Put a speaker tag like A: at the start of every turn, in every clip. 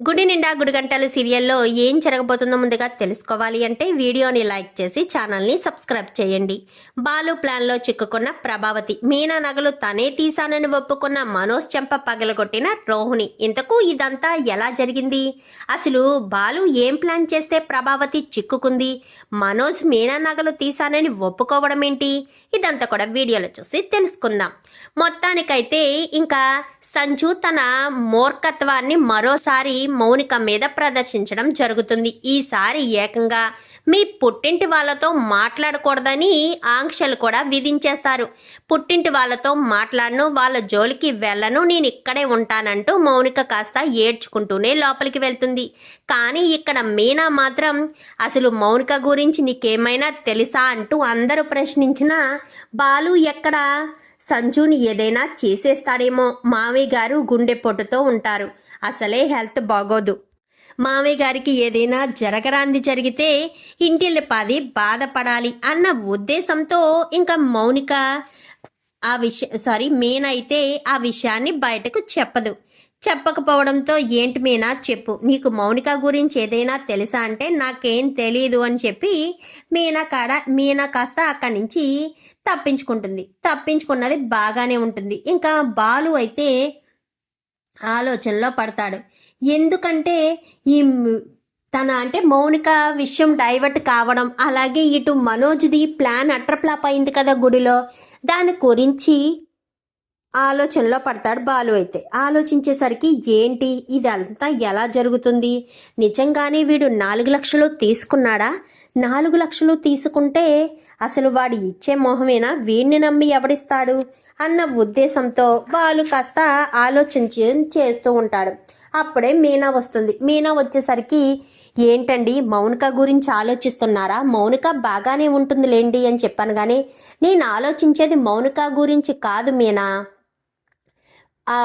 A: గుడి నిండా గుడిగంటలు సీరియల్లో ఏం జరగబోతుందో ముందుగా తెలుసుకోవాలి అంటే వీడియోని లైక్ చేసి ఛానల్ని సబ్స్క్రైబ్ చేయండి. బాలు ప్లాన్లో చిక్కుకున్న ప్రభావతి మీనా నగలు తనే తీశానని ఒప్పుకున్న మనోజ్ చెంప పగలగొట్టిన రోహిణి. ఇంతకు ఇదంతా ఎలా జరిగింది? అసలు బాలు ఏం ప్లాన్ చేస్తే ప్రభావతి చిక్కుకుంది? మనోజ్ మీనా నగలు తీశానని ఒప్పుకోవడం ఏంటి ఇదంతా కూడా వీడియోలో చూసి తెలుసుకుందాం. మొత్తానికైతే ఇంకా సంజు తన మూర్ఖత్వాన్ని మరోసారి మౌనిక మీద ప్రదర్శించడం జరుగుతుంది. ఈసారి ఏకంగా మీ పుట్టింటి వాళ్ళతో మాట్లాడకూడదని ఆంక్షలు కూడా విధించేస్తారు. పుట్టింటి వాళ్ళతో మాట్లాడను వాళ్ళ జోలికి వెళ్ళను నేను ఇక్కడే ఉంటానంటూ మౌనిక కాస్త ఏడ్చుకుంటూనే లోపలికి వెళ్తుంది. కానీ ఇక్కడ మీనా మాత్రం అసలు మౌనిక గురించి నీకేమైనా తెలుసా? అంటూ అందరూ ప్రశ్నించినా బాలు ఎక్కడ? సంజుని ఏదైనా చేసేస్తాడేమో మావయ్య గారు గుండెపోటుతో ఉంటారు. అసలే హెల్త్ బాగోదు. మావయ్య గారికి ఏదైనా జరగరాంది జరిగితే ఇంటిల్లి పది బాధపడాలి అన్న ఉద్దేశంతో ఇంకా మౌనిక ఆ విష సారీ మీనా అయితే ఆ విషయాన్ని బయటకు చెప్పదు. చెప్పకపోవడంతో ఏంటి మీనా చెప్పు. నీకు మౌనిక గురించి ఏదైనా తెలుసా అంటే నాకేం తెలియదు అని చెప్పి మీనా కాడ మీనా కాస్త అక్కడి నుంచి తప్పించుకుంటుంది. తప్పించుకున్నది బాగానే ఉంటుంది. ఇంకా బాలు అయితే ఆలోచనలో పడతాడు. ఎందుకంటే ఈ తన అంటే మౌనిక విషయం డైవర్ట్ కావడం అలాగే ఇటు మనోజ్ది ప్లాన్ అట్రప్లాప్ అయింది కదా గుడిలో. దాని గురించి ఆలోచనలో పడతాడు బాలు అయితే. ఆలోచించేసరికి ఏంటి ఇదంతా ఎలా జరుగుతుంది? నిజంగానే వీడు నాలుగు లక్షలు తీసుకున్నాడా? నాలుగు లక్షలు తీసుకుంటే అసలు వాడు ఇచ్చే మొహమేనా? వీడిని నమ్మి ఎవడిస్తాడు? అన్న ఉద్దేశంతో వాళ్ళు కాస్త ఆలోచించి చేస్తూ ఉంటాడు. అప్పుడే మీనా వస్తుంది. మీనా వచ్చేసరికి ఏంటండి మౌనిక గురించి ఆలోచిస్తున్నారా? మౌనిక బాగానే ఉంటుందిలేండి అని చెప్పాను కానీ నేను ఆలోచించేది మౌనిక గురించి కాదు మీనా. ఆ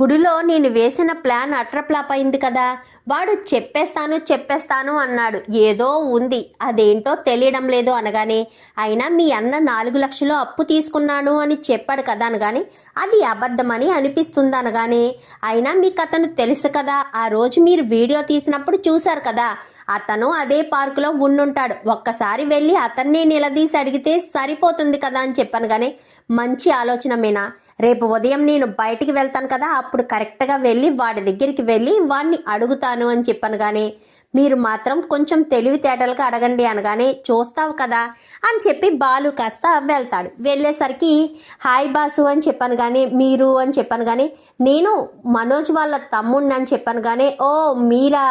A: గుడిలో నేను వేసిన ప్లాన్ అట్రప్లాప్ అయింది కదా. వాడు చెప్పేస్తాను చెప్పేస్తాను అన్నాడు. ఏదో ఉంది. అదేంటో తెలియడం లేదు అనగానే అయినా మీ అన్న నాలుగు లక్షలు అప్పు తీసుకున్నాను అని చెప్పాడు కదా అనగానే అది అబద్ధమని అనిపిస్తుంది అనగానే అయినా మీకు అతను తెలుసు కదా. ఆ రోజు మీరు వీడియో తీసినప్పుడు చూశారు కదా. అతను అదే పార్కులో ఉండుంటాడు. ఒక్కసారి వెళ్ళి అతన్నే నిలదీసి అడిగితే సరిపోతుంది కదా అని చెప్పాను కానీ మంచి ఆలోచన మీనా రేపు ఉదయం నేను బయటికి వెళ్తాను కదా అప్పుడు కరెక్ట్గా వెళ్ళి వాడి దగ్గరికి వెళ్ళి వాడిని అడుగుతాను అని చెప్పాను కానీ మీరు మాత్రం కొంచెం తెలివితేటలుగా అడగండి అనగానే చూస్తావు కదా అని చెప్పి బాలు కాస్త వెళ్తాడు. వెళ్ళేసరికి హాయ్ బాసు అని చెప్పాను కానీ మీరు అని చెప్పాను కానీ నేను మనోజ్ వాళ్ళ తమ్ముడిని అని చెప్పాను కానీ ఓ మీరా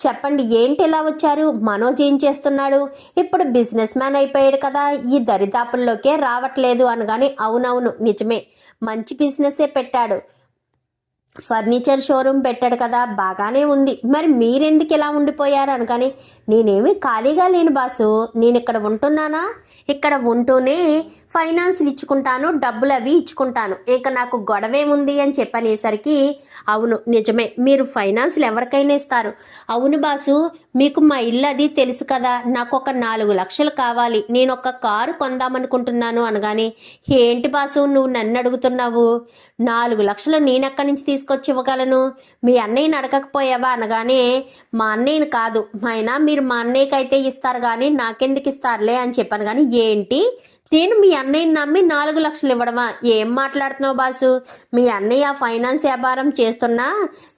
A: చెప్పండి ఏంటి ఇలా వచ్చారు? మనోజ్ ఏం చేస్తున్నాడు? ఇప్పుడు బిజినెస్ మ్యాన్ అయిపోయాడు కదా ఈ దరిదాపుల్లోకే రావట్లేదు అనగానే అవునవును నిజమే మంచి బిజినెసే పెట్టాడు. ఫర్నిచర్ షోరూమ్ పెట్టాడు కదా బాగానే ఉంది. మరి మీరెందుకు ఇలా ఉండిపోయారు అనగానే నేనేమి ఖాళీగా లేను బాసు నేను ఇక్కడ ఉంటున్నానా? ఇక్కడ ఉంటూనే ఫైనాన్స్లు ఇచ్చుకుంటాను డబ్బులు అవి ఇచ్చుకుంటాను. ఇక నాకు గొడవేముంది అని చెప్పనేసరికి అవును నిజమే మీరు ఫైనాన్స్లు ఎవరికైనా ఇస్తారు. అవును బాసు మీకు మా ఇల్లు అది తెలుసు కదా నాకు ఒక నాలుగు లక్షలు కావాలి నేను ఒక కారు కొందామనుకుంటున్నాను అనగానే ఏంటి బాసు నువ్వు నన్ను అడుగుతున్నావు? నాలుగు లక్షలు నేను ఎక్కడి నుంచి తీసుకొచ్చి ఇవ్వగలను? మీ అన్నయ్యని అడగకపోయావా అనగానే మా అన్నయ్యని కాదు అయినా మీరు మా అన్నయ్యకి అయితే ఇస్తారు కానీ నాకెందుకు ఇస్తారులే అని చెప్పాను. కానీ ఏంటి? నేను మీ అన్నయ్యని నమ్మి నాలుగు లక్షలు ఇవ్వడమా? ఏం మాట్లాడుతున్నావు బాసు? మీ అన్నయ్య ఫైనాన్స్ వ్యాపారం చేస్తున్నా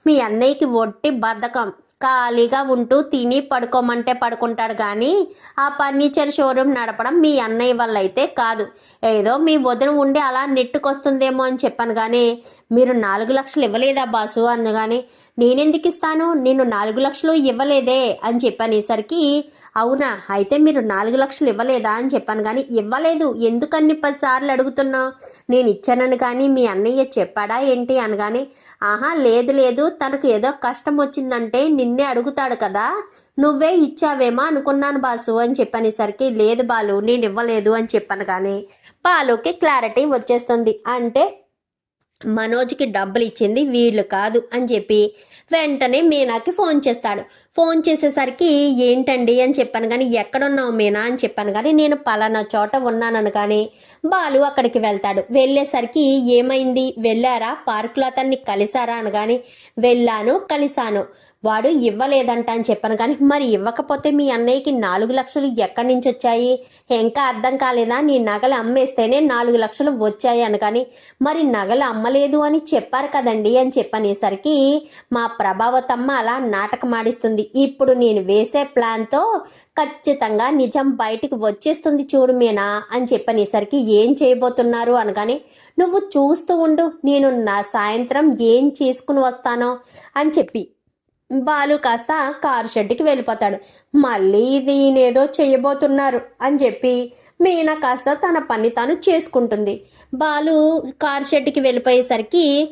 A: మీ అన్నయ్యకి ఒట్టి బద్ధకం. ఖాళీగా ఉంటూ తిని పడుకోమంటే పడుకుంటాడు కానీ ఆ ఫర్నిచర్ షోరూమ్ నడపడం మీ అన్నయ్య వల్ల అయితే కాదు. ఏదో మీ వదిన ఉండి అలా నెట్టుకొస్తుందేమో అని చెప్పాను కానీ మీరు నాలుగు లక్షలు ఇవ్వలేదా బాసు? అన్నగాని నేనెందుకు ఇస్తాను? నేను నాలుగు లక్షలు ఇవ్వలేదే అని చెప్పనేసరికి అవునా? అయితే మీరు నాలుగు లక్షలు ఇవ్వలేదా అని చెప్పాను కానీ ఇవ్వలేదు. ఎందుకన్ని పదిసార్లు అడుగుతున్నావు నేను ఇచ్చానని కానీ మీ అన్నయ్య చెప్పాడా ఏంటి అనగానే ఆహా లేదు లేదు. తనకు ఏదో కష్టం వచ్చిందంటే నిన్నే అడుగుతాడు కదా. నువ్వే ఇచ్చావేమో అనుకున్నాను బాసు అని చెప్పనేసరికి లేదు బాలు నేను ఇవ్వలేదు అని చెప్పాను కానీ బాలుకి క్లారిటీ వచ్చేస్తుంది. అంటే మనోజ్కి డబ్బులు ఇచ్చింది వీళ్ళు కాదు అని చెప్పి వెంటనే మీనాకి ఫోన్ చేస్తాడు. ఫోన్ చేసేసరికి ఏంటండి అని చెప్పాను. కానీ ఎక్కడున్నావు మీనా అని చెప్పాను. కానీ నేను పలానా చోట ఉన్నానని. కానీ బాలు అక్కడికి వెళ్తాడు. వెళ్ళేసరికి ఏమైంది? వెళ్ళారా? పార్కులో అతన్ని కలిసారా? కానీ వెళ్ళాను కలిశాను వాడు ఇవ్వలేదంట అని చెప్పాను. కానీ మరి ఇవ్వకపోతే మీ అన్నయ్యకి నాలుగు లక్షలు ఎక్కడి నుంచి వచ్చాయి? ఇంకా అర్థం కాలేదా? నీ నగలు అమ్మేస్తేనే నాలుగు లక్షలు వచ్చాయి అని. కానీ మరి నగలు అమ్మలేదు అని చెప్పారు కదండి అని చెప్పనేసరికి మా ప్రభావతమ్మ అలా నాటకమాడిస్తుంది ఇప్పుడు నేను వేసే ప్లాన్తో ఖచ్చితంగా నిజం బయటికి వచ్చేస్తుంది చూడు మీనా అని చెప్పనేసరికి ఏం చేయబోతున్నారు అనగానే నువ్వు చూస్తూ ఉండు నేను నా సాయంత్రం ఏం చేసుకుని వస్తానో అని చెప్పి బాలు కాస్త కారు షెడ్కి వెళ్ళిపోతాడు. మళ్ళీ ఇది ఏదో చేయబోతున్నారు అని చెప్పి మీనా కాస్త తన పని తాను చేసుకుంటుంది. బాలు కారు షెడ్కి వెళ్ళిపోయేసరికి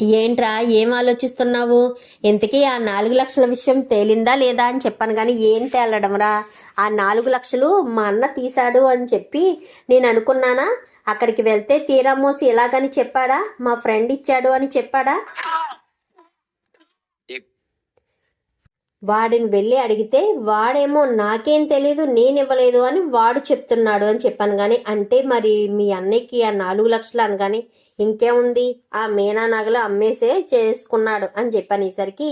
A: ఏంట్రా ఏం ఆలోచిస్తున్నావు? ఇంతకీ ఆ నాలుగు లక్షల విషయం తేలిందా లేదా? అని చెప్పాను కానీ ఏం తేలడంరా ఆ నాలుగు లక్షలు మా అన్న తీశాడు అని చెప్పి నేను అనుకున్నానా? అక్కడికి వెళ్తే తీరా మోసి ఇలాగని చెప్పాడా? మా ఫ్రెండ్ ఇచ్చాడు అని చెప్పాడా? వాడిని వెళ్ళి అడిగితే వాడేమో నాకేం తెలియదు నేను ఇవ్వలేదు అని వాడు చెప్తున్నాడు అని చెప్పాను కానీ అంటే మరి మీ అన్నయ్యకి ఆ నాలుగు లక్షలు అనగాని ఇంకేముంది? ఆ మీనా నగలు అమ్మేసే చేసుకున్నాడు అని చెప్పాను. ఈసరికి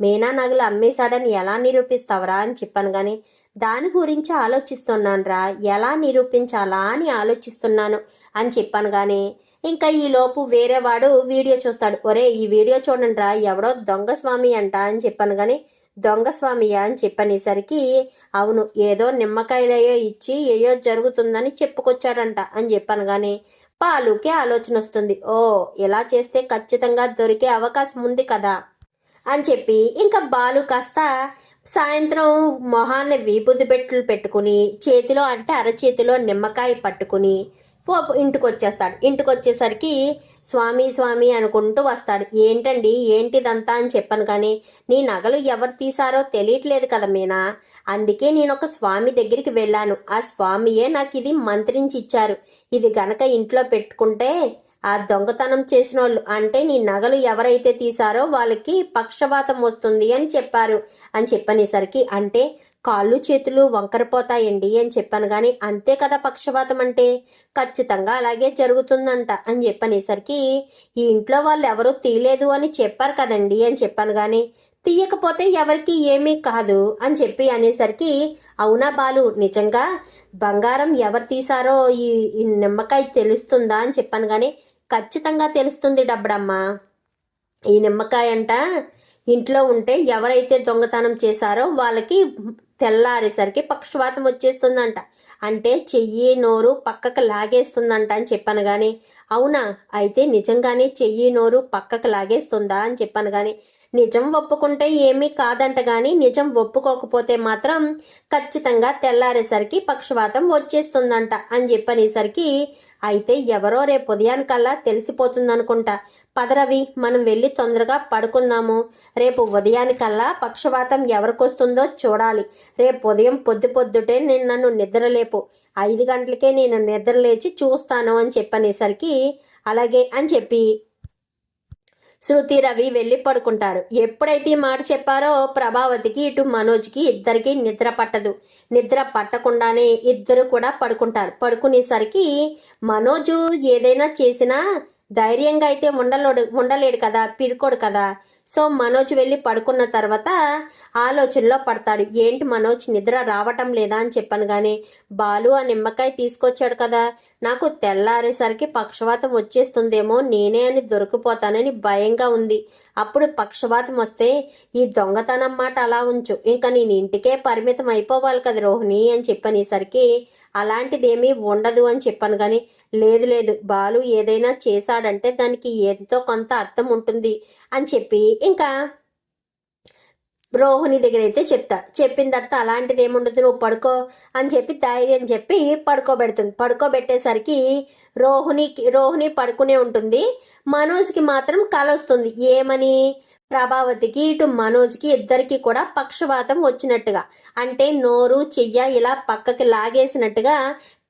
A: మీనా నగలు అమ్మేశాడని ఎలా నిరూపిస్తావరా అని చెప్పాను కానీ దాని గురించి ఆలోచిస్తున్నాను రా ఎలా నిరూపించాలా అని ఆలోచిస్తున్నాను అని చెప్పాను కానీ ఇంకా ఈలోపు వేరే వాడు వీడియో చూస్తాడు. ఒరే ఈ వీడియో చూడండి రా ఎవడో దొంగ స్వామి అంట అని చెప్పాను కానీ దొంగస్వామియా అని చెప్పనేసరికి అవును ఏదో నిమ్మకాయలయో ఇచ్చి ఏయో జరుగుతుందని చెప్పుకొచ్చాడంట అని చెప్పాను కానీ పాలుకి ఆలోచన వస్తుంది. ఓ ఇలా చేస్తే ఖచ్చితంగా దొరికే అవకాశం ఉంది కదా అని చెప్పి ఇంకా బాలు కాస్త సాయంత్రం మొహాన్ని వీపుది పెట్టులు పెట్టుకుని చేతిలో అంటే అరచేతిలో నిమ్మకాయ పట్టుకుని పో ఇంటికి వచ్చేస్తాడు ఇంటికి వచ్చేసరికి స్వామి స్వామి అనుకుంటూ వస్తాడు. ఏంటండి? ఏంటిదంతా అని చెప్పాను కానీ నీ నగలు ఎవరు తీసారో తెలియట్లేదు కదా మీనా? అందుకే నేను ఒక స్వామి దగ్గరికి వెళ్ళాను. ఆ స్వామియే నాకు ఇది మంత్రించి ఇచ్చారు ఇది గనక ఇంట్లో పెట్టుకుంటే ఆ దొంగతనం చేసిన వాళ్ళు అంటే నీ నగలు ఎవరైతే తీసారో వాళ్ళకి పక్షవాతం వస్తుంది అని చెప్పారు. అని చెప్పనేసరికి అంటే కాళ్ళు చేతులు వంకరపోతాయండి అని చెప్పాను. కానీ అంతే కదా పక్షపాతం అంటే? ఖచ్చితంగా అలాగే జరుగుతుందంట అని చెప్పనేసరికి ఈ ఇంట్లో వాళ్ళు ఎవరూ తీయలేదు అని చెప్పారు కదండి అని చెప్పాను. కానీ తీయకపోతే ఎవరికి ఏమీ కాదు అని చెప్పి అనేసరికి అవునా బాలు నిజంగా బంగారం ఎవరు తీశారో ఈ ఈ నిమ్మకాయ తెలుస్తుందా అని చెప్పాను. కానీ ఖచ్చితంగా తెలుస్తుంది డబ్బడమ్మ. ఈ నిమ్మకాయ అంట ఇంట్లో ఉంటే ఎవరైతే దొంగతనం చేశారో వాళ్ళకి తెల్లారేసరికి పక్షవాతం వచ్చేస్తుందంట. అంటే చెయ్యి నోరు పక్కకు లాగేస్తుందంట అని చెప్పాను కానీ అవునా? అయితే నిజంగానే చెయ్యి నోరు పక్కకు లాగేస్తుందా అని చెప్పాను కానీ నిజం ఒప్పుకుంటే ఏమీ కాదంట కానీ నిజం ఒప్పుకోకపోతే మాత్రం ఖచ్చితంగా తెల్లారేసరికి పక్షవాతం వచ్చేస్తుందంట అని చెప్పనేసరికి అయితే ఎవరో రేపు ఉదయానికల్లా తెలిసిపోతుందనుకుంటా. పదరవి మనం వెళ్ళి తొందరగా పడుకుందాము. రేపు ఉదయానికల్లా పక్షవాతం ఎవరికొస్తుందో చూడాలి. రేపు ఉదయం పొద్దు పొద్దుటే నేను నన్ను నిద్రలేపు. ఐదు గంటలకే నేను నిద్రలేచి చూస్తాను అని చెప్పనేసరికి అలాగే అని చెప్పి శృతి రవి వెళ్ళి పడుకుంటారు. ఎప్పుడైతే ఈ మాట చెప్పారో ప్రభావతికి ఇటు మనోజ్కి ఇద్దరికి నిద్ర పట్టదు. నిద్ర పట్టకుండానే ఇద్దరు కూడా పడుకుంటారు. పడుకునేసరికి మనోజు ఏదైనా చేసినా ధైర్యంగా అయితే ఉండలేడు ఉండలేడు కదా పిరుకోడు కదా. సో మనోజ్ వెళ్ళి పడుకున్న తర్వాత ఆలోచనలో పడతాడు ఏంటి మనోజ్ నిద్ర రావటం లేదా? అని చెప్పాను కానీ బాలు ఆ నిమ్మకాయ తీసుకొచ్చాడు కదా నాకు తెల్లారేసరికి పక్షవాతం వచ్చేస్తుందేమో నేనే అని దొరికిపోతానని భయంగా ఉంది. అప్పుడు పక్షవాతం వస్తే ఈ దొంగతనం మాట అలా ఉంచు ఇంకా నేను ఇంటికే పరిమితం అయిపోవాలి కదా రోహిణి అని చెప్పనేసరికి అలాంటిదేమీ ఉండదు అని చెప్పాను కానీ లేదు లేదు. బాలు ఏదైనా చేశాడంటే దానికి ఎంతో కొంత అర్థం ఉంటుంది అని చెప్పి ఇంకా రోహిణి దగ్గర అయితే చెప్తా. చెప్పిన తర్వాత అలాంటిది ఏముండదు నువ్వు పడుకో అని చెప్పి ధైర్యం చెప్పి పడుకోబెడుతుంది. పడుకోబెట్టేసరికి రోహిణికి రోహిణి పడుకునే ఉంటుంది. మనోజ్కి మాత్రం కల వస్తుంది. ఏమని? ప్రభావతికి ఇటు మనోజ్కి ఇద్దరికి కూడా పక్షవాతం వచ్చినట్టుగా. అంటే నోరు చెయ్య ఇలా పక్కకి లాగేసినట్టుగా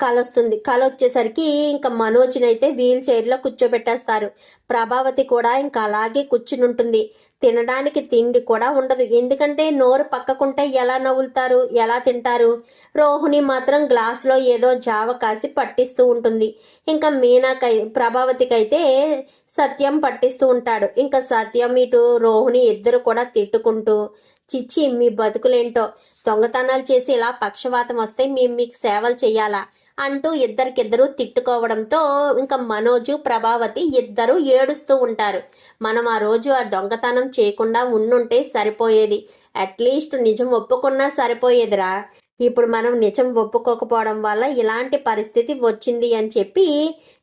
A: కలొస్తుంది. కళ వచ్చేసరికి ఇంకా మనోజ్ని అయితే వీల్ చైర్లో కూర్చోబెట్టేస్తారు. ప్రభావతి కూడా ఇంకా అలాగే కూర్చుని ఉంటుంది తినడానికి తిండి కూడా ఉండదు. ఎందుకంటే నోరు పక్కకుంటే ఎలా నవ్వులుతారు? ఎలా తింటారు? రోహిణి మాత్రం గ్లాసులో ఏదో జావ కాసి పట్టిస్తూ ఉంటుంది. ఇంకా మీనాకై ప్రభావతికైతే సత్యం పట్టిస్తూ ఉంటాడు. ఇంకా సత్యం ఇటు రోహిణి ఇద్దరు కూడా తిట్టుకుంటూ చిచ్చి మీ బతుకులేంటో? దొంగతనాలు చేసి ఇలా పక్షవాతం వస్తే మేము మీకు సేవలు చేయాలా అంటూ ఇద్దరికిద్దరు తిట్టుకోవడంతో ఇంకా మనోజు ప్రభావతి ఇద్దరు ఏడుస్తూ ఉంటారు. మనం ఆ రోజు ఆ దొంగతనం చేయకుండా ఉండుంటే సరిపోయేది. అట్లీస్ట్ నిజం ఒప్పుకున్నా సరిపోయేదిరా. ఇప్పుడు మనం నిజం ఒప్పుకోకపోవడం వల్ల ఇలాంటి పరిస్థితి వచ్చింది అని చెప్పి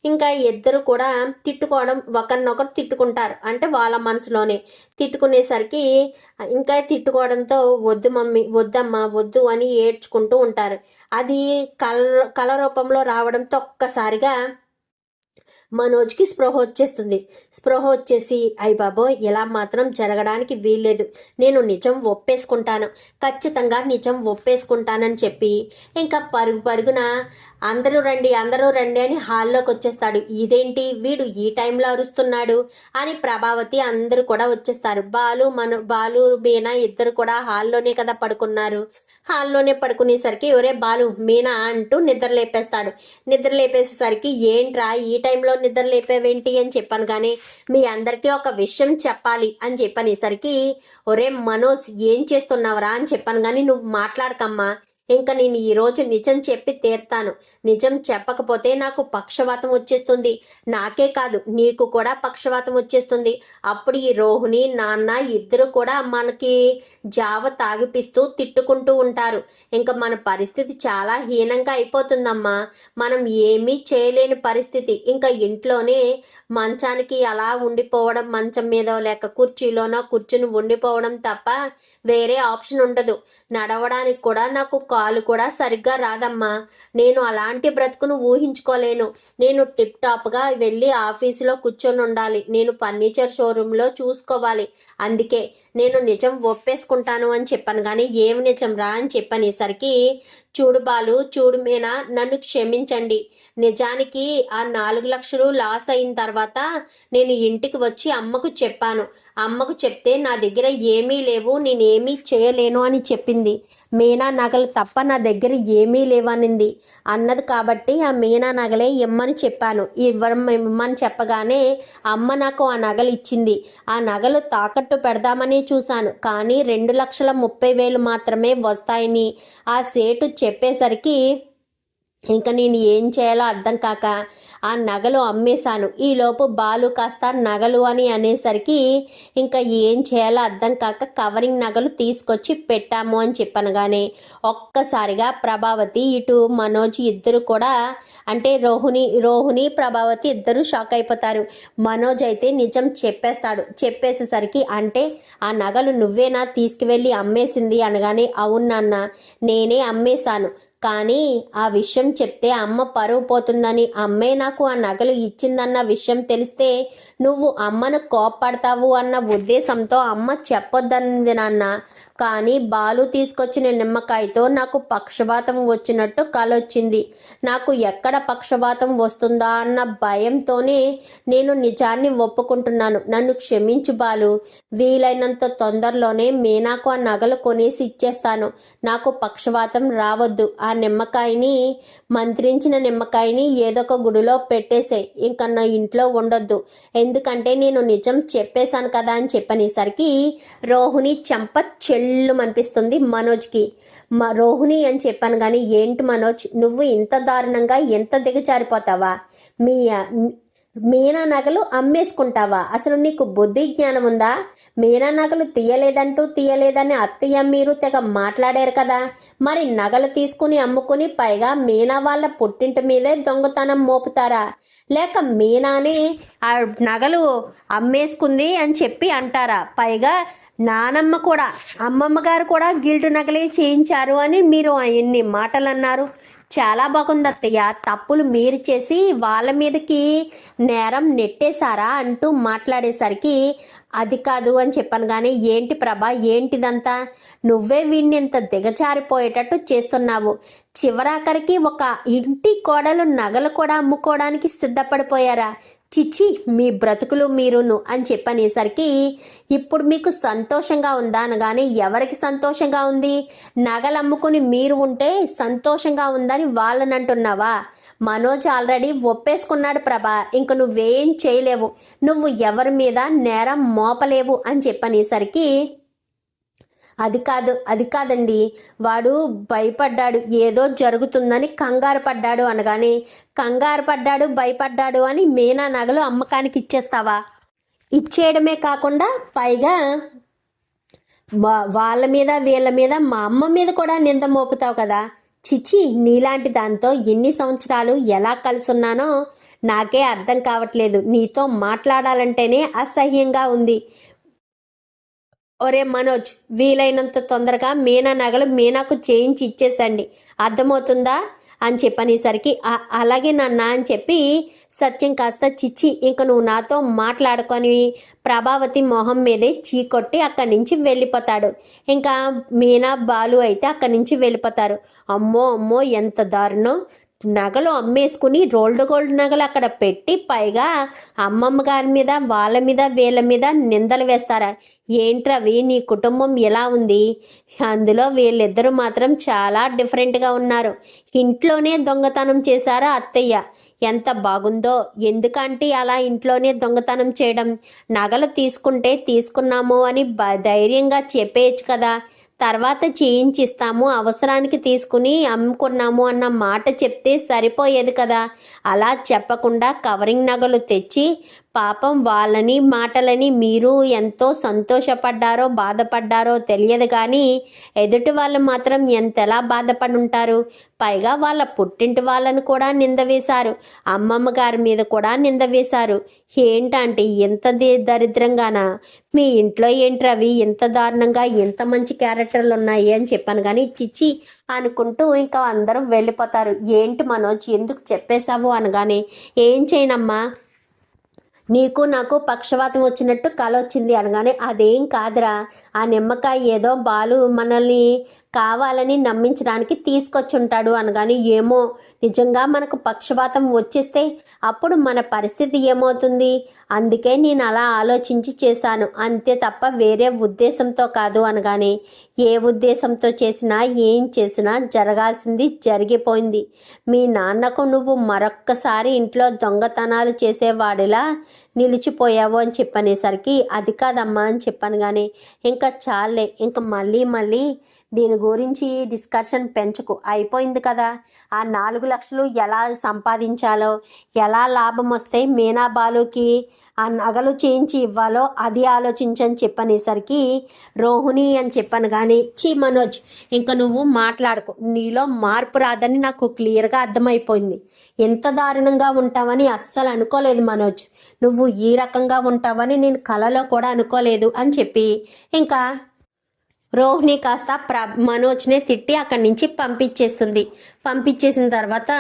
A: ఇంకా ఇద్దరు కూడా తిట్టుకోవడం ఒకరినొకరు తిట్టుకుంటారు. అంటే వాళ్ళ మనసులోనే. తిట్టుకునేసరికి ఇంకా తిట్టుకోవడంతో వద్దు మమ్మీ వద్దమ్మా వద్దు అని ఏడ్చుకుంటూ ఉంటారు. అది కల కళ రూపంలో రావడంతో ఒక్కసారిగా మనోజ్కి స్పృహ వచ్చేస్తుంది. స్పృహ వచ్చేసి అయ్య బాబోయ్ ఇలా మాత్రం జరగడానికి వీల్లేదు. నేను నిజం ఒప్పేసుకుంటాను. ఖచ్చితంగా నిజం ఒప్పేసుకుంటానని చెప్పి ఇంకా పరుగు పరుగున అందరూ రండి అందరూ రండి అని హాల్లోకి వచ్చేస్తాడు. ఇదేంటి? వీడు ఈ టైంలో అరుస్తున్నాడు అని ప్రభావతి అందరూ కూడా వచ్చేస్తారు. బాలు మన బాలు బీనా ఇద్దరు కూడా హాల్లోనే కదా పడుకున్నారు. హాల్లోనే పడుకునేసరికి ఒరే బాలు మీనా అంటూ నిద్ర లేపేస్తాడు నిద్ర లేపేసేసరికి ఏంట్రా ఈ టైంలో నిద్ర లేపేవేంటి అని చెప్పాను కానీ మీ అందరికీ ఒక విషయం చెప్పాలి అని చెప్పనేసరికి ఒరే మనోజ్ ఏం చేస్తున్నావురా? అని చెప్పాను కానీ నువ్వు మాట్లాడకమ్మా. ఇంకా నేను ఈరోజు నిజం చెప్పి తీర్తాను. నిజం చెప్పకపోతే నాకు పక్షవాతం వచ్చేస్తుంది. నాకే కాదు నీకు కూడా పక్షవాతం వచ్చేస్తుంది. అప్పుడు ఈ రోహిణి నాన్న ఇద్దరు కూడా మనకి జావ తాగిపిస్తూ తిట్టుకుంటూ ఉంటారు. ఇంకా మన పరిస్థితి చాలా హీనంగా అయిపోతుందమ్మా. మనం ఏమీ చేయలేని పరిస్థితి. ఇంకా ఇంట్లోనే మంచానికి అలా ఉండిపోవడం మంచం మీద లేక కుర్చీలోనో కూర్చుని ఉండిపోవడం తప్ప వేరే ఆప్షన్ ఉండదు. నడవడానికి కూడా నాకు కాలు కూడా సరిగ్గా రాదమ్మా. నేను అలా అలాంటి బ్రతుకును ఊహించుకోలేను. నేను టిప్ టాప్గా వెళ్ళి ఆఫీసులో కూర్చొని ఉండాలి నేను ఫర్నిచర్ షోరూంలో చూసుకోవాలి. అందుకే నేను నిజం ఒప్పేసుకుంటాను అని చెప్పాను కానీ ఏమి నిజం రా అని చెప్పనేసరికి చూడు బాలు చూడు మీనా నన్ను క్షమించండి. నిజానికి ఆ నాలుగు లక్షలు లాస్ అయిన తర్వాత నేను ఇంటికి వచ్చి అమ్మకు చెప్పాను. అమ్మకు చెప్తే నా దగ్గర ఏమీ లేవు నేనేమీ చేయలేను అని చెప్పింది. మీనా నగలు తప్ప నా దగ్గర ఏమీ లేవనింది. అన్నది కాబట్టి ఆ మీనా నగలే ఇమ్మని చెప్పాను. ఇవ్వడం ఇమ్మని చెప్పగానే అమ్మ నాకు ఆ నగలు ఇచ్చింది. ఆ నగలు తాకట్టు పెడదామని చూశాను. కానీ రెండు లక్షల ముప్పై వేలు మాత్రమే వస్తాయని ఆ సేటు చెప్పేసరికి ఇంకా నేను ఏం చేయాలో అర్థం కాక ఆ నగలు అమ్మేశాను. ఈలోపు బాలు కాస్త నగలు అని అనేసరికి ఇంకా ఏం చేయాలో అర్థం కాక కవరింగ్ నగలు తీసుకొచ్చి పెట్టాము అని చెప్పనగానే ఒక్కసారిగా ప్రభావతి ఇటు మనోజ్ ఇద్దరు కూడా అంటే రోహిణి రోహిణి ప్రభావతి ఇద్దరు షాక్ అయిపోతారు. మనోజ్ అయితే నిజం చెప్పేస్తాడు. చెప్పేసేసరికి అంటే ఆ నగలు నువ్వేనా తీసుకువెళ్ళి అమ్మేసింది అనగానే అవును నేనే అమ్మేశాను. కానీ ఆ విషయం చెప్తే అమ్మ పరువు పోతుందని అమ్మే నాకు ఆ నగలు ఇచ్చిందన్న విషయం తెలిస్తే నువ్వు అమ్మను కోప్పడతావు అన్న ఉద్దేశంతో అమ్మ చెప్పొద్దన్నది నాన్న. కానీ బాలు తీసుకొచ్చిన నిమ్మకాయతో నాకు పక్షవాతం వచ్చినట్టు కలొచ్చింది. నాకు ఎక్కడ పక్షవాతం వస్తుందా అన్న భయంతోనే నేను నిజాన్ని ఒప్పుకుంటున్నాను. నన్ను క్షమించు బాలు. వీలైనంత తొందరలోనే మీనాకు ఆ నగలు కొనేసి ఇచ్చేస్తాను. నాకు పక్షవాతం రావద్దు. ఆ నిమ్మకాయని మంత్రించిన నిమ్మకాయని ఏదో ఒక గుడిలో పెట్టేసే ఇంకా నా ఇంట్లో ఉండొద్దు. ఎందుకంటే నేను నిజం చెప్పేశాను కదా అని చెప్పనేసరికి రోహిణి చెంప చెల్లు అనిపిస్తుంది మనోజ్కి. మా రోహిణి అని చెప్పాను కానీ ఏంటి మనోజ్? నువ్వు ఇంత దారుణంగా ఎంత దిగజారిపోతావా? మీ మీనా నగలు అమ్మేసుకుంటావా? అసలు నీకు బుద్ధి జ్ఞానం ఉందా? మీనా నగలు తీయలేదంటూ తీయలేదని అత్తయ్య మీరు తెగ మాట్లాడారు కదా. మరి నగలు తీసుకుని అమ్ముకుని పైగా మీనా వాళ్ళ పుట్టింటి మీదే దొంగతనం మోపుతారా? లేక మీనానే ఆ నగలు అమ్మేసుకుంది అని చెప్పి అంటారా? పైగా నానమ్మ కూడా అమ్మమ్మ గారు కూడా గిల్టు నగలే చేయించారు అని మీరు ఎన్ని మాటలు అన్నారు చాలా బాగుంది అత్తయ్య. తప్పులు మీరు చేసి వాళ్ళ మీదకి నేరం నెట్టేశారా అంటూ మాట్లాడేసరికి అది కాదు అని చెప్పాను కానీ ఏంటి ప్రభా ఏంటిదంతా? నువ్వే వీడిని ఇంత దిగజారిపోయేటట్టు చేస్తున్నావు. చివరాఖరికి ఒక ఇంటి కోడలు నగలు కూడా అమ్ముకోవడానికి సిద్ధపడిపోయారా? చిచ్చి మీ బ్రతుకులు మీరును అని చెప్పనేసరికి ఇప్పుడు మీకు సంతోషంగా ఉందా అనగానే ఎవరికి సంతోషంగా ఉంది? నగలమ్ముకుని మీరు ఉంటే సంతోషంగా ఉందని వాళ్ళని అంటున్నావా మనోజ్ ఆల్రెడీ ఒప్పేసుకున్నాడు ప్రభా ఇంక నువ్వేం చేయలేవు. నువ్వు ఎవరి మీద నేరం మోపలేవు అని చెప్పనేసరికి అది కాదు అది కాదండి. వాడు భయపడ్డాడు ఏదో జరుగుతుందని కంగారు పడ్డాడు అనగానే కంగారు పడ్డాడు భయపడ్డాడు అని మీనా నగలు అమ్మకానికి ఇచ్చేస్తావా? ఇచ్చేయడమే కాకుండా పైగా వాళ్ళ మీద వీళ్ళ మీద మా అమ్మ మీద కూడా నింద మోపుతావు కదా. చిచి నీలాంటి దాంతో ఎన్ని సంవత్సరాలు ఎలా కలుసున్నానో నాకే అర్థం కావట్లేదు. నీతో మాట్లాడాలంటేనే అసహ్యంగా ఉంది. ఒరే మనోజ్ వీలైనంత తొందరగా మీనా నగలు మీనాకు చేయించి ఇచ్చేసండి. అర్థమవుతుందా? అని చెప్పనేసరికి అలాగే నాన్న అని చెప్పి సత్యం కాస్త చిచ్చి ఇంక నువ్వు నాతో మాట్లాడుకొని ప్రభావతి మొహం మీదే చీకొట్టి అక్కడి నుంచి వెళ్ళిపోతాడు. ఇంకా మీనా బాలు అయితే అక్కడి నుంచి వెళ్ళిపోతారు. అమ్మో అమ్మో ఎంత దారుణం! నగలు అమ్మేసుకుని రోల్డ్ గోల్డ్ నగలు అక్కడ పెట్టి పైగా అమ్మమ్మ గారి మీద వాళ్ళ మీద వీళ్ళ మీద నిందలు వేస్తారా? ఏంట్రవి నీ కుటుంబం ఎలా ఉంది? అందులో వీళ్ళిద్దరూ మాత్రం చాలా డిఫరెంట్గా ఉన్నారు. ఇంట్లోనే దొంగతనం చేశారా అత్తయ్య? ఎంత బాగుందో. ఎందుకంటే అలా ఇంట్లోనే దొంగతనం చేయడం? నగలు తీసుకుంటే తీసుకున్నాము అని ధైర్యంగా చెప్పేయచ్చు కదా. తర్వాత చేయించిస్తాము అవసరానికి తీసుకుని అమ్ముకున్నాము అన్న మాట చెప్తే సరిపోయేది కదా. అలా చెప్పకుండా కవరింగ్ నగలు తెచ్చి పాపం వాళ్ళని మాటలని మీరు ఎంతో సంతోషపడ్డారో బాధపడ్డారో తెలియదు కానీ ఎదుటి వాళ్ళు మాత్రం ఎంతలా బాధపడి ఉంటారు పైగా వాళ్ళ పుట్టింటి వాళ్ళని కూడా నింద వేశారు. అమ్మమ్మ గారి మీద కూడా నింద వేశారు. ఏంటంటే ఇంత దరిద్రంగానా? మీ ఇంట్లో ఏంట్రవి ఇంత దారుణంగా ఎంత మంచి క్యారెక్టర్లు ఉన్నాయి అని చెప్పాను కానీ చిచి అనుకుంటూ ఇంకా అందరం వెళ్ళిపోతారు. ఏంటి మనోజ్? ఎందుకు చెప్పేశావు అనగానే ఏం చేయనమ్మా? నీకు నాకు పక్షవాతం వచ్చినట్టు కల వచ్చింది అనగానే అదేం కాదురా ఆ నిమ్మకాయ ఏదో బాలు మనల్ని కావాలని నమ్మించడానికి తీసుకొచ్చుంటాడు అనగానే ఏమో నిజంగా మనకు పక్షపాతం వచ్చేస్తే అప్పుడు మన పరిస్థితి ఏమవుతుంది? అందుకే నేను అలా ఆలోచించి చేశాను. అంతే తప్ప వేరే ఉద్దేశంతో కాదు అనగానే ఏ ఉద్దేశంతో చేసినా ఏం చేసినా జరగాల్సింది జరిగిపోయింది. మీ నాన్నకు నువ్వు మరొక్కసారి ఇంట్లో దొంగతనాలు చేసేవాడిలా నిలిచిపోయావు అని చెప్పనేసరికి అది కాదమ్మా అని చెప్పాను కానీ ఇంకా చాలే ఇంకా మళ్ళీ మళ్ళీ దీని గురించి డిస్కషన్ పెంచుకు. అయిపోయింది కదా. ఆ నాలుగు లక్షలు ఎలా సంపాదించాలో ఎలా లాభం వస్తే మీనా బాలుకి ఆ నగలు చేయించి ఇవ్వాలో అది ఆలోచించని చెప్పనేసరికి రోహిణి అని చెప్పాను కానీ చీ మనోజ్ ఇంకా నువ్వు మాట్లాడుకో. నీలో మార్పు రాదని నాకు క్లియర్గా అర్థమైపోయింది. ఎంత దారుణంగా ఉంటావని అస్సలు అనుకోలేదు మనోజ్. నువ్వు ఈ రకంగా ఉంటావని నేను కలలో కూడా అనుకోలేదు అని చెప్పి ఇంకా రోహిణి కాస్త ప్ర మనోజ్నే తిట్టి అక్కడి నుంచి పంపించేస్తుంది. పంపించేసిన తర్వాత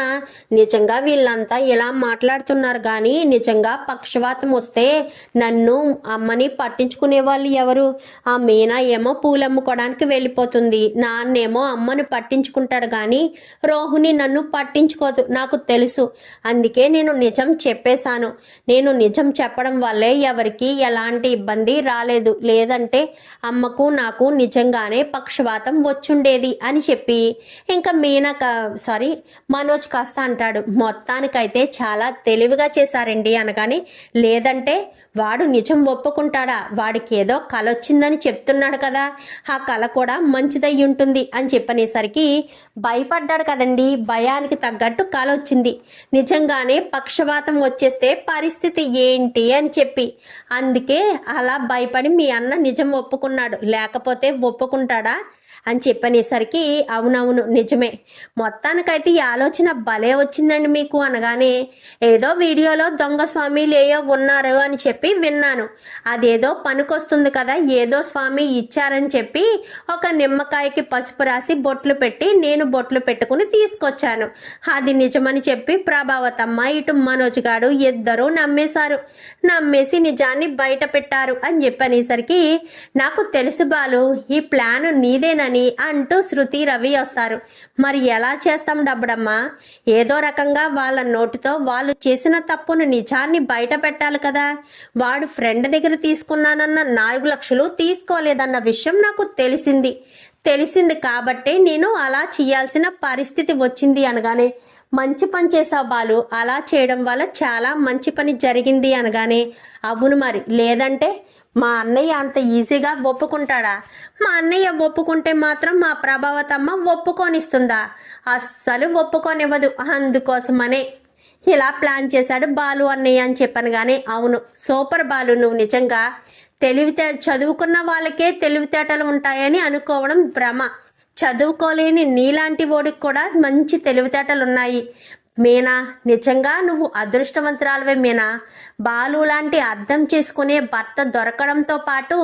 A: నిజంగా వీళ్ళంతా ఇలా మాట్లాడుతున్నారు. కానీ నిజంగా పక్షవాతం వస్తే నన్ను అమ్మని పట్టించుకునే వాళ్ళు ఎవరు? ఆ మీనా ఏమో పూలు అమ్ముకోవడానికి వెళ్ళిపోతుంది. నాన్నేమో అమ్మని పట్టించుకుంటాడు కానీ రోహుని నన్ను పట్టించుకోదు. నాకు తెలుసు. అందుకే నేను నిజం చెప్పేశాను. నేను నిజం చెప్పడం వల్లే ఎవరికి ఎలాంటి ఇబ్బంది రాలేదు. లేదంటే అమ్మకు నాకు నిజంగానే పక్షవాతం వచ్చుండేది అని చెప్పి. ఇంకా మీనా సారీ మనోజ్ కాస్త అంటాడు. మొత్తానికైతే చాలా తెలివిగా చేశారండి అనగాని లేదంటే వాడు నిజం ఒప్పుకుంటాడా? వాడికి ఏదో కల వచ్చిందని చెప్తున్నాడు కదా. ఆ కళ కూడా మంచిదై ఉంటుంది అని చెప్పనేసరికి భయపడ్డాడు కదండి. భయానికి తగ్గట్టు కళ వచ్చింది నిజంగానే పక్షవాతం వచ్చేస్తే పరిస్థితి ఏంటి అని చెప్పి. అందుకే అలా భయపడి మీ అన్న నిజం ఒప్పుకున్నాడు. లేకపోతే ఒప్పుకుంటాడా? అని చెప్పనేసరికి అవునవును నిజమే. మొత్తానికైతే ఈ ఆలోచన భలే వచ్చిందండి మీకు అనగానే ఏదో వీడియోలో దొంగ స్వామిలు ఏయో ఉన్నారు అని చెప్పి విన్నాను. అదేదో పనికొస్తుంది కదా ఏదో స్వామి ఇచ్చారని చెప్పి ఒక నిమ్మకాయకి పసుపు రాసి బొట్లు పెట్టి నేను బొట్లు పెట్టుకుని తీసుకొచ్చాను. అది నిజమని చెప్పి ప్రభావతమ్మ ఇటు మనోజ్ గాడు ఇద్దరూ నమ్మేశారు. నమ్మేసి నిజాన్ని బయట పెట్టారు అని చెప్పనేసరికి నాకు తెలుసు బాలు ఈ ప్లాన్ అని అంటూ శృతి రవి వస్తారు. మరి ఎలా చేస్తాం డబ్బడమ్మా? ఏదో రకంగా వాళ్ళ నోటితో వాళ్ళు చేసిన తప్పును నిజాన్ని బయట పెట్టాలి కదా. వాడు ఫ్రెండ్ దగ్గర తీసుకున్నానన్న నాలుగు లక్షలు తీసుకోలేదన్న విషయం నాకు తెలిసింది. తెలిసింది కాబట్టే నేను అలా చేయాల్సిన పరిస్థితి వచ్చింది అనగానే మంచి పని చేసా బాలు. అలా చేయడం వల్ల చాలా మంచి పని జరిగింది అనగానే అవును మరి లేదంటే మా అన్నయ్య అంత ఈజీగా ఒప్పుకుంటాడా? మా అన్నయ్య ఒప్పుకుంటే మాత్రం మా ప్రభావతమ్మ ఒప్పుకోనిస్తుందా? అస్సలు ఒప్పుకోనివ్వదు. అందుకోసమనే ఇలా ప్లాన్ చేశాడు బాలు అన్నయ్య అని చెప్పాను కానీ అవును సూపర్ బాలు నువ్వు నిజంగా తెలివితే చదువుకున్న వాళ్ళకే తెలివితేటలు ఉంటాయని అనుకోవడం భ్రమ. చదువుకోలేని నీలాంటి వాడికి కూడా మంచి తెలివితేటలు ఉన్నాయి మీనా నిజంగా నువ్వు అదృష్టవంతురాలవే మీనా? బాలు లాంటి అర్థం చేసుకునే భర్త దొరకడంతో పాటు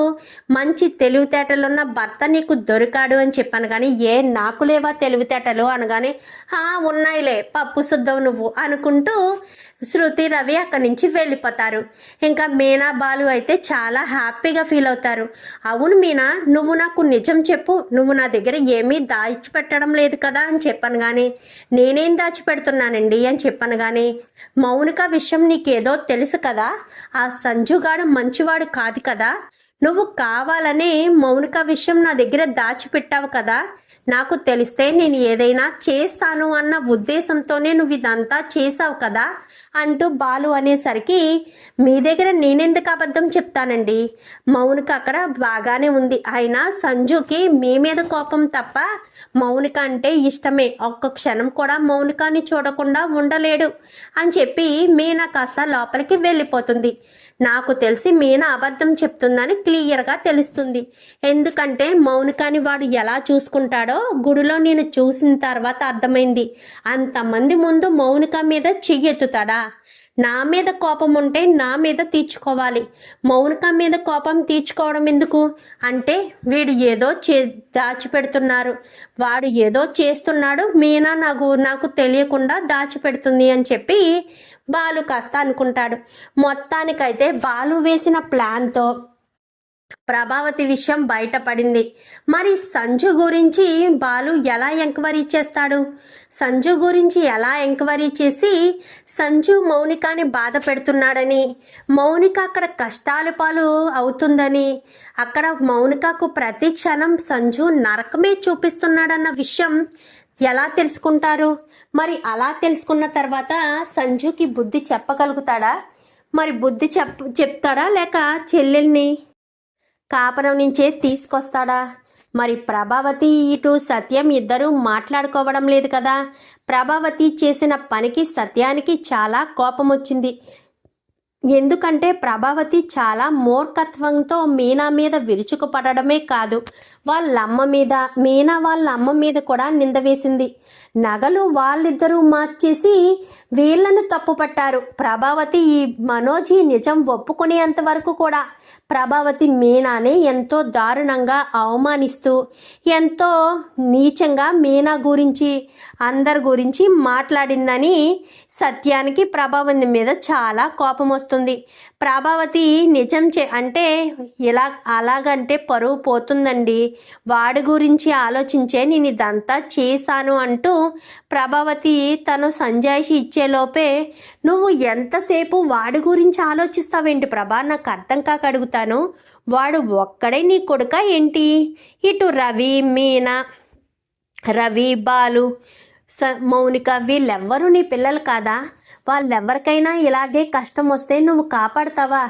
A: మంచి తెలివితేటలున్న భర్త నీకు దొరికాడు అని చెప్పాను కానీ ఏ నాకు లేవా తెలివితేటలు అనగానే "ఆ, ఉన్నాయిలే పప్పు శుద్ధం నువ్వు అనుకుంటూ శృతి రవి అక్కడి నుంచి వెళ్ళిపోతారు. ఇంకా మీనా బాలు అయితే చాలా హ్యాపీగా ఫీల్ అవుతారు. అవును మీనా నువ్వు నాకు నిజం చెప్పు నువ్వు నా దగ్గర ఏమీ దాచిపెట్టడం లేదు కదా అని చెప్పాను కానీ నేనేం దాచిపెడుతున్నానండి అని చెప్పాను కానీ మౌనిక విషయం నీకేదో తెలుసు కదా? ఆ సంజుగాడు మంచివాడు కాదు కదా? నువ్వు కావాలనే మౌనిక విషయం నా దగ్గర దాచిపెట్టావు కదా? నాకు తెలిస్తే నేను ఏదైనా చేస్తాను అన్న ఉద్దేశంతోనే నువ్వు ఇదంతా చేసావు కదా? అంటూ బాలు అనేసరికి మీ దగ్గర నేనెందుకు అబద్ధం చెప్తానండి? మౌనిక అక్కడ బాగానే ఉంది. అయినా సంజుకి మీ మీద కోపం తప్ప మౌనిక అంటే ఇష్టమే. ఒక్క క్షణం కూడా మౌనికాని చూడకుండా ఉండలేడు అని చెప్పి మీనా కాస్త లోపలికి వెళ్ళిపోతుంది. నాకు తెలిసి మీనా అబద్ధం చెప్తుందని క్లియర్గా తెలుస్తుంది. ఎందుకంటే మౌనికాని వాడు ఎలా చూసుకుంటాడో గుడిలో నేను చూసిన తర్వాత అర్థమైంది. అంతమంది ముందు మౌనిక మీద చెయ్యెత్తుతాడా? నా మీద కోపం ఉంటే నా మీద తీర్చుకోవాలి. మౌనిక మీద కోపం తీర్చుకోవడం ఎందుకు? అంటే వీడు ఏదో చే దాచిపెడుతున్నారు. వాడు ఏదో చేస్తున్నాడు మీనా నాకు నాకు తెలియకుండా దాచిపెడుతుంది అని చెప్పి బాలు కాస్త అనుకుంటాడు. మొత్తానికైతే బాలు వేసిన ప్లాన్తో ప్రభావతి విషయం బయటపడింది. మరి సంజు గురించి బాలు ఎలా ఎంక్వైరీ చేస్తాడు? సంజు గురించి ఎలా ఎంక్వైరీ చేసి సంజు మౌనికాని బాధ పెడుతున్నాడని మౌనిక అక్కడ కష్టాలు పాలు అవుతుందని అక్కడ మౌనికకు ప్రతి క్షణం సంజు నరకమే చూపిస్తున్నాడన్న విషయం ఎలా తెలుసుకుంటారు? మరి అలా తెలుసుకున్న తర్వాత సంజుకి బుద్ధి చెప్పగలుగుతాడా? మరి బుద్ధి చెప్ చెప్తాడా లేక చెల్లెల్ని? కాపురం నుంచే తీసుకొస్తాడా? మరి ప్రభావతి ఇటు సత్యం ఇద్దరూ మాట్లాడుకోవడం లేదు కదా? ప్రభావతి చేసిన పనికి సత్యానికి చాలా కోపం వచ్చింది ఎందుకంటే ప్రభావతి చాలా మూర్ఖత్వంతో మీనా మీద విరుచుకుపడమే కాదు వాళ్ళ అమ్మ మీద మీనా వాళ్ళ అమ్మ మీద కూడా నింద వేసింది. నగలు వాళ్ళిద్దరూ మార్చేసి వీళ్ళను తప్పుపట్టారు. ప్రభావతి ఈ మనోజీ నిజం ఒప్పుకునేంత వరకు కూడా ప్రభావతి మీనాని ఎంతో దారుణంగా అవమానిస్తూ ఎంతో నీచంగా మీనా గురించి అందరి గురించి మాట్లాడిందని సత్యానికి ప్రభావతి మీద చాలా కోపం వస్తుంది. ప్రభావతి నిజం చే అంటే ఇలా అలాగంటే పరువు పోతుందండి. వాడి గురించి ఆలోచించే నేను ఇదంతా చేశాను అంటూ ప్రభావతి తను సంజాయిషి ఇచ్చేలోపే నువ్వు ఎంతసేపు వాడి గురించి ఆలోచిస్తావేంటి ప్రభా? నాకు అర్థం కాక అడుగుతాను. వాడు ఒక్కడే నీ కొడుక ఏంటి? ఇటు రవి మీనా రవి బాలు స మౌనిక వీళ్ళెవ్వరూ నీ పిల్లలు కాదా? వాళ్ళెవ్వరికైనా ఇలాగే కష్టం వస్తే నువ్వు కాపాడతావా?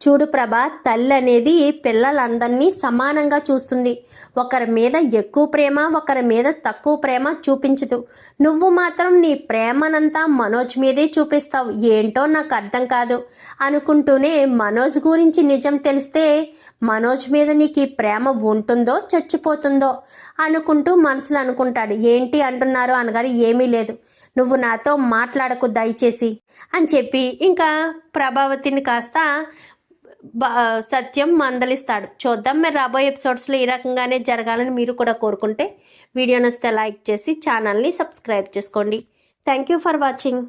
A: చూడు ప్రభా తల్లి అనేది పిల్లలందరినీ సమానంగా చూస్తుంది. ఒకరి మీద ఎక్కువ ప్రేమ ఒకరి మీద తక్కువ ప్రేమ చూపించదు. నువ్వు మాత్రం నీ ప్రేమనంతా మనోజ్ మీదే చూపిస్తావు. ఏంటో నాకు అర్థం కాదు. అనుకుంటూనే మనోజ్ గురించి నిజం తెలిస్తే మనోజ్ మీద నీకు ఈ ప్రేమ ఉంటుందో చచ్చిపోతుందో? అనుకుంటూ మనసులో అనుకుంటాడు. ఏంటి అంటున్నారు? అనగానే ఏమీ లేదు. నువ్వు నాతో మాట్లాడకు దయచేసి అని చెప్పి ఇంకా ప్రభావతిని కాస్త బా సత్యం మందలిస్తాడు. చూద్దాం మీరు రాబోయే ఎపిసోడ్స్లో ఈ రకంగానే జరగాలని మీరు కూడా కోరుకుంటే వీడియో నచ్చితే లైక్ చేసి ఛానల్ని సబ్స్క్రైబ్ చేసుకోండి. Thank you for watching.